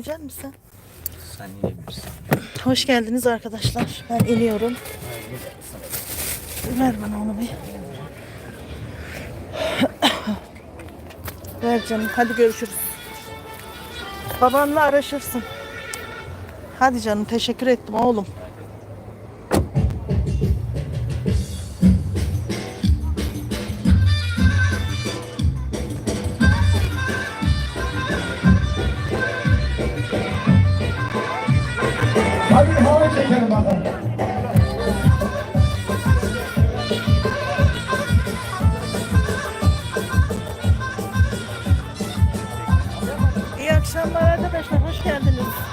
Yiyecek misin? Sen yiyebilirsin. Hoş geldiniz arkadaşlar. Ben iniyorum. Ver bana onu bir. Ver canım. Hadi görüşürüz. Babanla araşırsın. Hadi canım. Teşekkür ettim oğlum. Akşamlar arkadaşlar. Hoş geldiniz.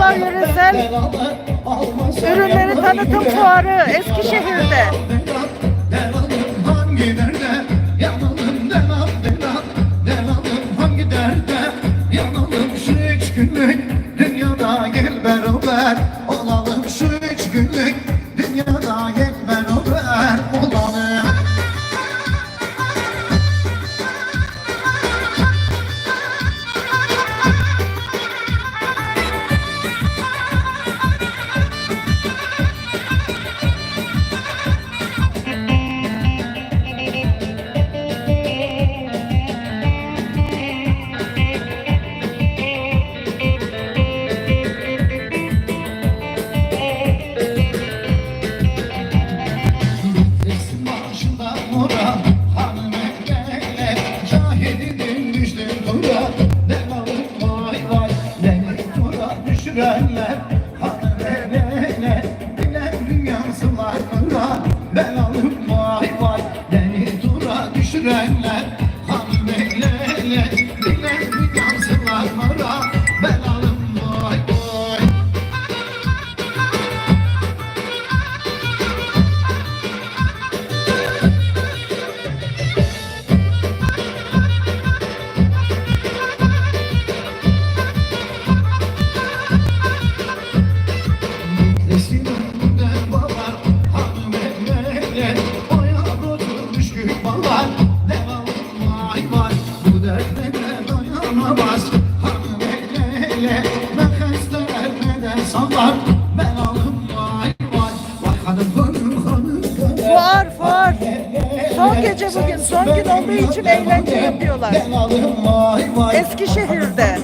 Yara yöresel Ürünleri tanıtım fuarı Eskişehir'de. Yanalım şu üç günlük Dünyada gel beraber Hanım evlere Bilen dünyasılar tura Belalım vay vay Beni tura düşürenler sallar Ben alım vay vay, vay hanım hanım hanım Fuar fuar. Son gece bugün. Son gün olduğu için eğlence yapıyorlar. Ben alım vay vay Eskişehir'de.